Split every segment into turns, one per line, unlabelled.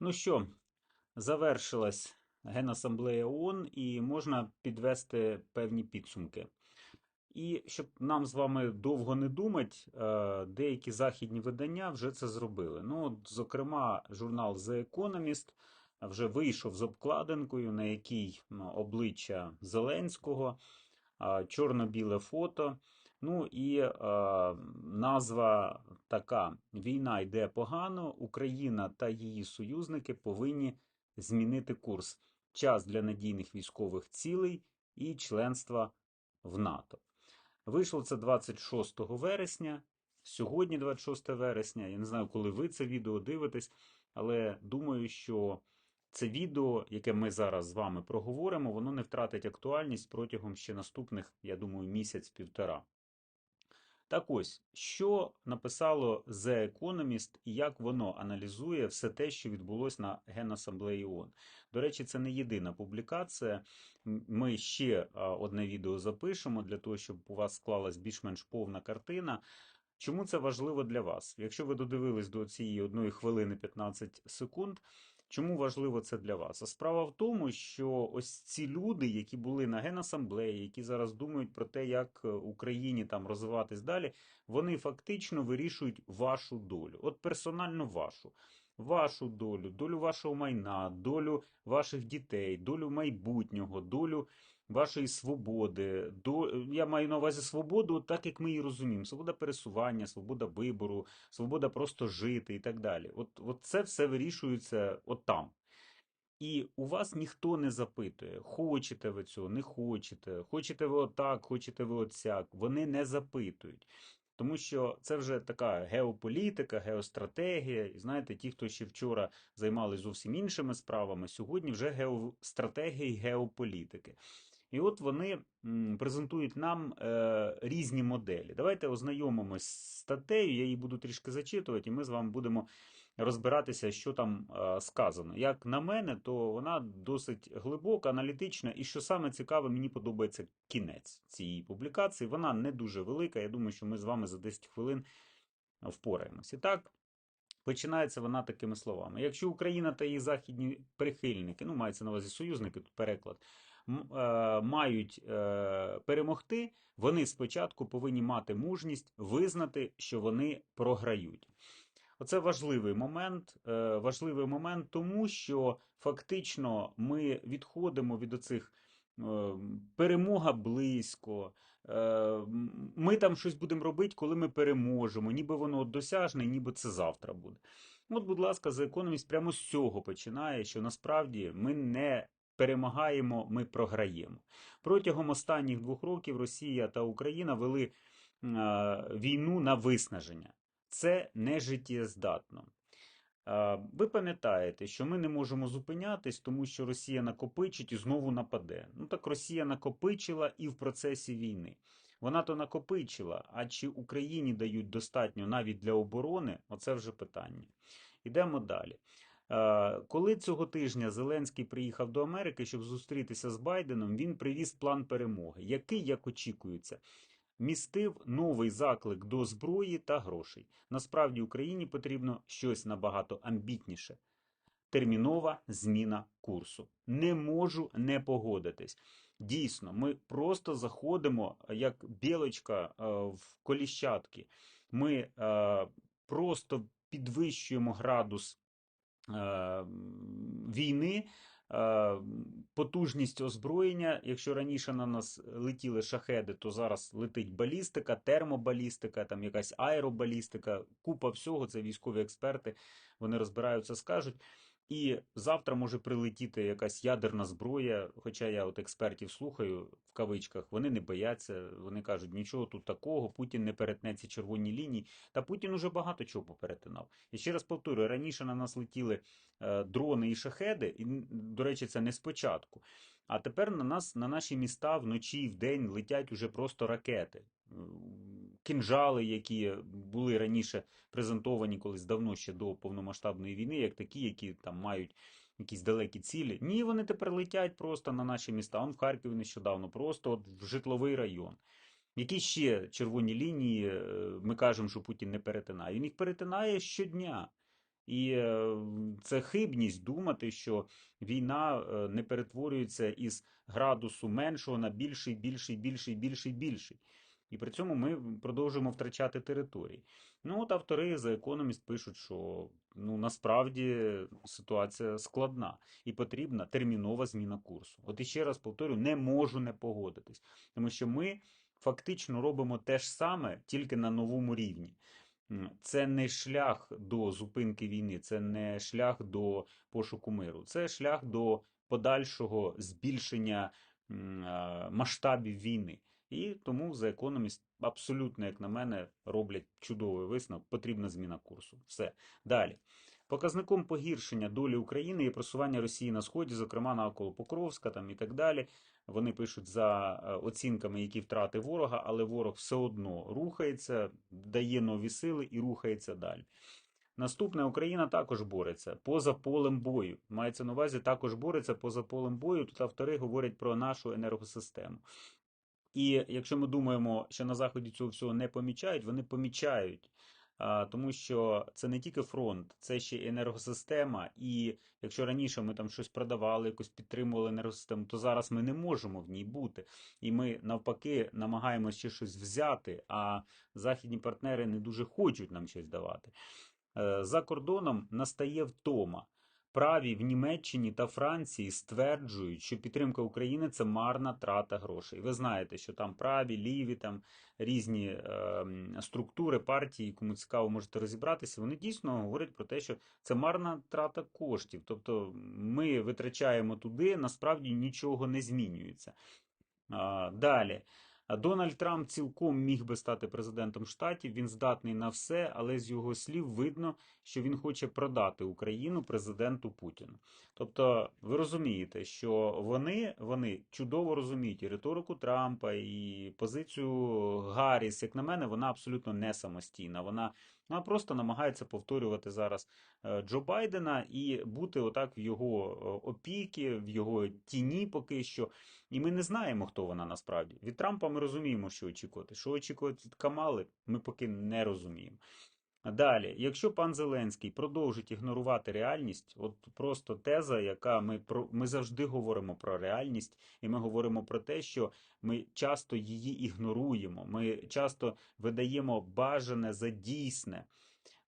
Ну що, завершилась Генасамблея ООН і можна підвести певні підсумки. І щоб нам з вами довго не думати, е, деякі західні видання вже це зробили. Ну, от, зокрема, журнал The Economist вже вийшов з обкладинкою, на якій ну, обличчя Зеленського, чорно-біле фото. Ну і е, назва така: Війна йде погано, Україна та її союзники повинні змінити курс. Час для надійних військових цілей і членства в НАТО. Вийшло це 26 вересня. Сьогодні, 26 вересня. Я не знаю, коли ви це відео дивитесь, але думаю, що це відео, яке ми зараз з вами проговоримо, воно не втратить актуальність протягом ще наступних, я думаю, місяць-півтора. Так ось, що написало The Economist і як воно аналізує все те, що відбулось на Генасамблеї ООН. До речі, це не єдина публікація. Ми ще одне відео запишемо для того, щоб у вас склалась більш-менш повна картина. Чому це важливо для вас? Якщо ви додивились до цієї 1 хвилини 15 секунд, чому важливо це для вас? А справа в тому, що ось ці люди, які були на Генасамблеї, які зараз думають про те, як е, Україні там розвиватись далі, вони фактично вирішують вашу долю. От персонально вашу. Вашу долю, долю вашого майна, долю ваших дітей, долю майбутнього, долю вашої свободи. До... Я маю на увазі свободу, так як ми її розуміємо: свобода пересування, свобода вибору, свобода просто жити і так далі. От, от це все вирішується от там. І у вас ніхто не запитує, хочете ви цього, не хочете, хочете ви отак, хочете ви отсяк. Вони не запитують. Тому що це вже така геополітика, геостратегія. І знаєте, ті, хто ще вчора займалися зовсім іншими справами, сьогодні вже геостратегія і геополітики. І от вони презентують нам е, різні моделі. Давайте ознайомимось з статтею, я її буду трішки зачитувати, і ми з вами будемо розбиратися, що там е, сказано. Як на мене, то вона досить глибока, аналітична, і що саме цікаве, мені подобається кінець цієї публікації. Вона не дуже велика. Я думаю, що ми з вами за 10 хвилин впораємось. І так. Починається вона такими словами: якщо Україна та її західні прихильники, ну мається на увазі союзники, тут переклад, мають е, перемогти, вони спочатку повинні мати мужність визнати, що вони програють. Оце важливий момент. е, Важливий момент, тому що фактично ми відходимо від оцих е, перемога близько. е, Ми там щось будемо робити, коли ми переможемо, ніби воно досяжне, ніби це завтра буде. От, будь ласка, за економіст прямо з цього починає, що насправді ми не перемагаємо, ми програємо. Протягом останніх двох років Росія та Україна вели е, війну на виснаження. Це не життєздатно. Е, Ви пам'ятаєте, що ми не можемо зупинятись, тому що Росія накопичить і знову нападе. Ну так Росія накопичила і в процесі війни. Вона то накопичила, а чи Україні дають достатньо навіть для оборони? Оце вже питання. Йдемо далі. Е, Коли цього тижня Зеленський приїхав до Америки, щоб зустрітися з Байденом, він привіз план перемоги, який, як очікується, містив новий заклик до зброї та грошей. Насправді Україні потрібно щось набагато амбітніше. Термінова зміна курсу. Не можу не погодитись. Дійсно, ми просто заходимо як білочка е, в коліщатки. Ми е, просто підвищуємо градус війни, е, потужність озброєння. Якщо раніше на нас летіли шахеди, то зараз летить балістика, термобалістика, там якась аеробалістика, купа всього. Це військові експерти. Вони розбираються, скажуть. І завтра може прилетіти якась ядерна зброя. Хоча я от експертів слухаю в кавичках, вони не бояться, вони кажуть, нічого тут такого, Путін не перетне ці червоні лінії. Та Путін уже багато чого поперетинав. І ще раз повторюю, раніше на нас летіли е, дрони і шахеди, і, до речі, це не спочатку. А тепер на нас, на наші міста вночі і вдень летять уже просто ракети. Кінжали, які були раніше презентовані колись давно ще до повномасштабної війни, як такі, які там мають якісь далекі цілі. Ні, вони тепер летять просто на наші міста. Он в Харкові нещодавно, просто от в житловий район. Які ще червоні лінії е, ми кажемо, що Путін не перетинає? Він їх перетинає щодня. І е, це хибність думати, що війна е, не перетворюється із градусу меншого на більший, більший, більший, більший, більший. І при цьому ми продовжуємо втрачати території. Ну, от автори за економіст пишуть, що ну насправді ситуація складна і потрібна термінова зміна курсу. От іще раз повторю, не можу не погодитись, тому що ми фактично робимо те ж саме, тільки на новому рівні. Це не шлях до зупинки війни, це не шлях до пошуку миру, це шлях до подальшого збільшення масштабів війни. І тому за економіст абсолютно, як на мене, роблять чудовий висновок. Потрібна зміна курсу. Все. Далі. Показником погіршення долі України є просування Росії на Сході, зокрема навколо Покровська там і так далі. Вони пишуть за е, оцінками, які втрати ворога, але ворог все одно рухається, дає нові сили і рухається далі. Наступне Україна також бореться поза полем бою. Мається на увазі, також бореться поза полем бою. Тут автори говорять про нашу енергосистему. І якщо ми думаємо, що на заході цього всього не помічають, вони помічають. Тому що це не тільки фронт, це ще енергосистема. І якщо раніше ми там щось продавали, якось підтримували енергосистему, то зараз ми не можемо в ній бути. І ми навпаки намагаємося ще щось взяти, а західні партнери не дуже хочуть нам щось давати. Е, За кордоном настає втома. Праві в Німеччині та Франції стверджують, що підтримка України це марна трата грошей. Ви знаєте, що там праві, ліві, там різні е, структури партії, кому цікаво, можете розібратися. Вони дійсно говорять про те, що це марна трата коштів. Тобто ми витрачаємо туди, насправді нічого не змінюється. А, Далі. Дональд Трамп цілком міг би стати президентом штатів. Він здатний на все, але з його слів видно, що він хоче продати Україну президенту Путіну. Тобто, ви розумієте, що вони, вони чудово розуміють і риторику Трампа, і позицію Гарріс, як на мене, вона абсолютно не самостійна. Вона, вона просто намагається повторювати зараз е, Джо Байдена і бути отак в його е, опіки, в його тіні поки що. І ми не знаємо, хто вона насправді. Від Трампа ми розуміємо, що очікувати. Що очікувати від Камали, ми поки не розуміємо. Далі, якщо пан Зеленський продовжить ігнорувати реальність, от просто теза, яка ми про ми завжди говоримо про реальність, і ми говоримо про те, що ми часто її ігноруємо. Ми часто видаємо бажане за дійсне.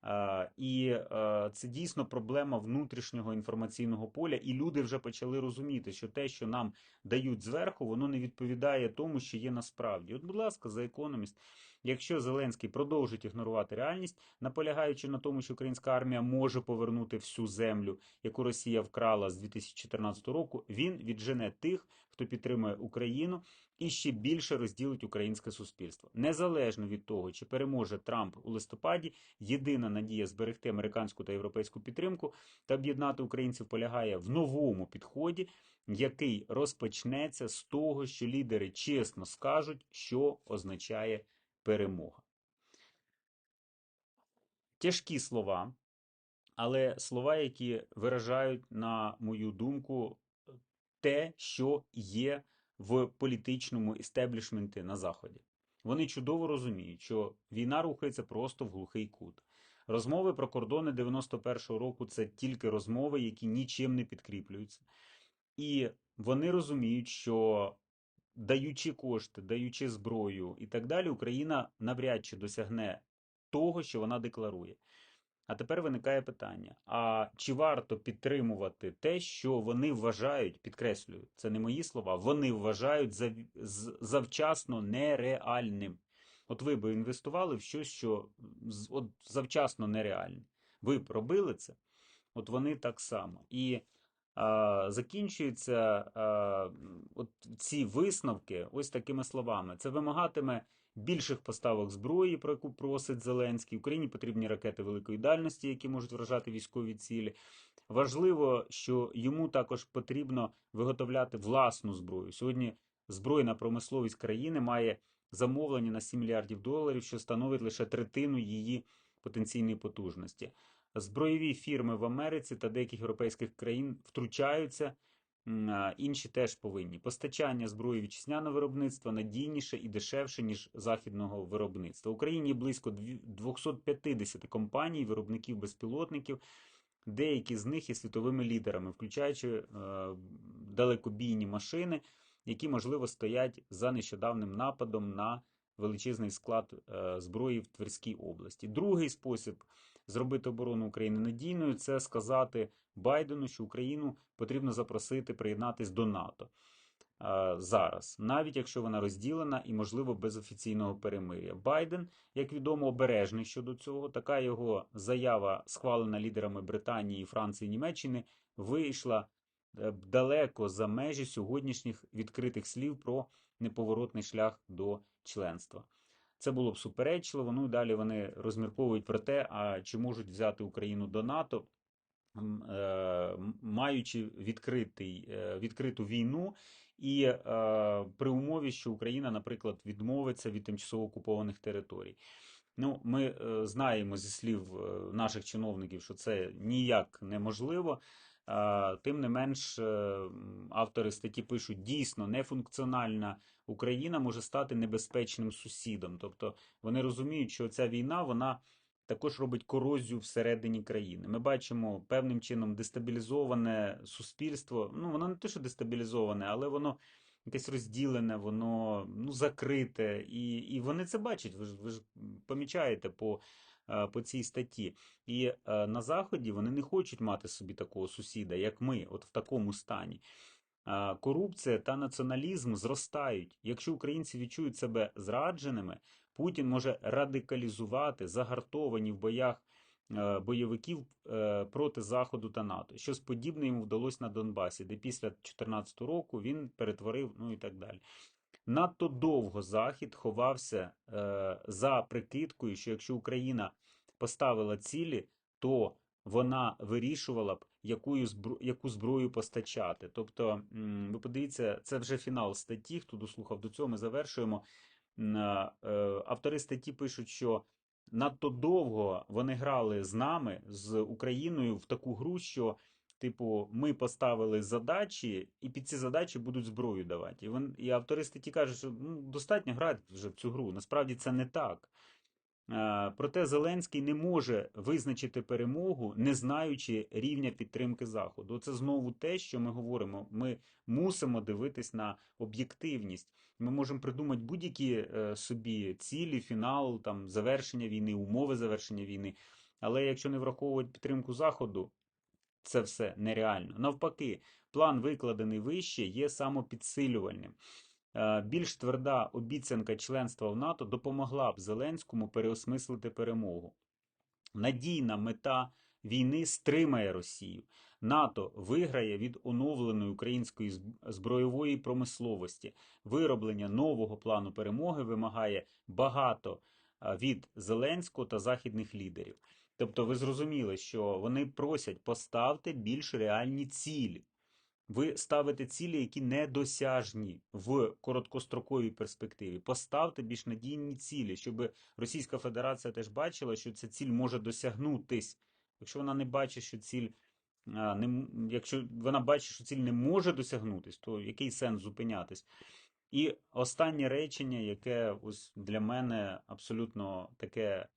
А, І е, це дійсно проблема внутрішнього інформаційного поля, і люди вже почали розуміти, що те, що нам дають зверху, воно не відповідає тому, що є насправді. От, будь ласка, за економіст. Якщо Зеленський продовжить ігнорувати реальність, наполягаючи на тому, що українська армія може повернути всю землю, яку Росія вкрала з 2014 року, він віджене тих, хто підтримує Україну, і ще більше розділить українське суспільство. Незалежно від того, чи переможе Трамп у листопаді, єдина надія зберегти американську та європейську підтримку та об'єднати українців полягає в новому підході, який розпочнеться з того, що лідери чесно скажуть, що означає перемога. Тяжкі слова, але слова, які виражають, на мою думку, те, що є в політичному істеблішменті на Заході. Вони чудово розуміють, що війна рухається просто в глухий кут. Розмови про кордони 91-го року це тільки розмови, які нічим не підкріплюються. І вони розуміють, що даючи кошти, даючи зброю і так далі, Україна навряд чи досягне того, що вона декларує. А тепер виникає питання: а чи варто підтримувати те, що вони вважають, підкреслюю, це не мої слова, вони вважають зав- з- завчасно нереальним. От ви би інвестували в щось, що от завчасно нереальне. Ви б робили це, от вони так само. І а, закінчуються а, от ці висновки ось такими словами. Це вимагатиме більших поставок зброї, про яку просить Зеленський. Україні потрібні ракети великої дальності, які можуть вражати військові цілі. Важливо, що йому також потрібно виготовляти власну зброю. Сьогодні збройна промисловість країни має замовлення на 7 мільярдів доларів, що становить лише третину її потенційної потужності. Збройові фірми в Америці та деяких європейських країн втручаються. Інші теж повинні. Постачання зброї вітчизняного виробництва надійніше і дешевше, ніж західного виробництва. В Україні близько дві- 250 компаній, виробників безпілотників, деякі з них є світовими лідерами, включаючи е, далекобійні машини, які, можливо, стоять за нещодавним нападом на величезний склад е, зброї в Тверській області. Другий спосіб зробити оборону України надійною це сказати Байдену, що Україну потрібно запросити приєднатись до НАТО е, зараз, навіть якщо вона розділена і, можливо, без офіційного перемир'я. Байден, як відомо, обережний щодо цього. Така його заява, схвалена лідерами Британії, Франції, Німеччини, вийшла е, далеко за межі сьогоднішніх відкритих слів про неповоротний шлях до членства. Це було б суперечливо. Ну і далі вони розмірковують про те, а чи можуть взяти Україну до НАТО, е, маючи відкритий, е, відкриту війну, і е, при умові, що Україна, наприклад, відмовиться від тимчасово окупованих територій. Ну, ми знаємо зі слів наших чиновників, що це ніяк неможливо. Е, Тим не менш, е, автори статті пишуть, дійсно нефункціональна Україна може стати небезпечним сусідом. Тобто вони розуміють, що ця війна вона також робить корозію всередині країни. Ми бачимо певним чином дестабілізоване суспільство. Ну, воно не те, що дестабілізоване, але воно якесь розділене, воно ну, закрите. І, і вони це бачать. Ви ж, ви ж помічаєте по, по цій статті. І е, на Заході вони не хочуть мати собі такого сусіда, як ми, от в такому стані. Корупція та націоналізм зростають. Якщо українці відчують себе зрадженими, Путін може радикалізувати загартовані в боях е, бойовиків е, проти Заходу та НАТО. Щось подібне йому вдалося на Донбасі, де після 2014 року він перетворив, ну і так далі. Надто довго Захід ховався е, за прикидкою, що якщо Україна поставила цілі, то вона вирішувала б, якою збро... яку зброю постачати. Тобто, ви подивіться, це вже фінал статті. Хто дослухав до цього, ми завершуємо. М, е, Автори статті пишуть, що надто довго вони грали з нами, з Україною, в таку гру, що. Типу, ми поставили задачі, і під ці задачі будуть зброю давати. І, вон, і автори статті кажуть, що ну, достатньо грати вже в цю гру. Насправді це не так. Е, Проте Зеленський не може визначити перемогу, не знаючи рівня підтримки Заходу. Це знову те, що ми говоримо. Ми мусимо дивитись на об'єктивність. Ми можемо придумати будь-які е, собі цілі, фінал, там завершення війни, умови завершення війни. Але якщо не враховувати підтримку Заходу, це все нереально. Навпаки, план, викладений вище, є самопідсилювальним. Е, Більш тверда обіцянка членства в НАТО допомогла б Зеленському переосмислити перемогу. Надійна мета війни стримає Росію. НАТО виграє від оновленої української збройової промисловості. Вироблення нового плану перемоги вимагає багато від Зеленського та західних лідерів. Тобто, ви зрозуміли, що вони просять поставте більш реальні цілі. Ви ставите цілі, які недосяжні в короткостроковій перспективі. Поставте більш надійні цілі, щоб Російська Федерація теж бачила, що ця ціль може досягнутись. Якщо вона не бачить, що ціль не, якщо вона бачить, що ціль не може досягнутись, то який сенс зупинятись? І останнє речення, яке ось для мене абсолютно таке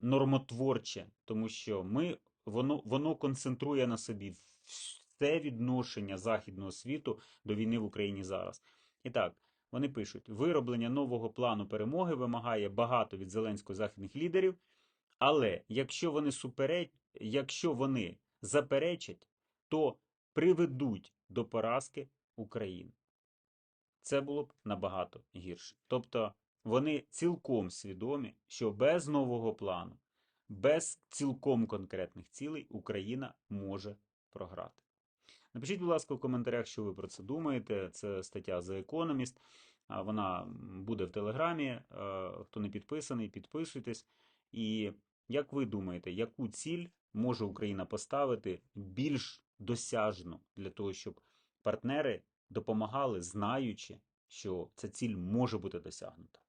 нормотворче, тому що ми, воно, воно концентрує на собі все відношення західного світу до війни в Україні зараз. І так, вони пишуть: вироблення нового плану перемоги вимагає багато від зеленського західних лідерів, але якщо вони супереч, якщо вони заперечать, то приведуть до поразки України. Це було б набагато гірше. Тобто вони цілком свідомі, що без нового плану, без цілком конкретних цілей Україна може програти. Напишіть, будь ласка, в коментарях, що ви про це думаєте. Це стаття The Economist. Вона буде в Телеграмі. Е, Хто не підписаний, підписуйтесь. І як ви думаєте, яку ціль може Україна поставити більш досяжну для того, щоб партнери допомагали, знаючи, що ця ціль може бути досягнута?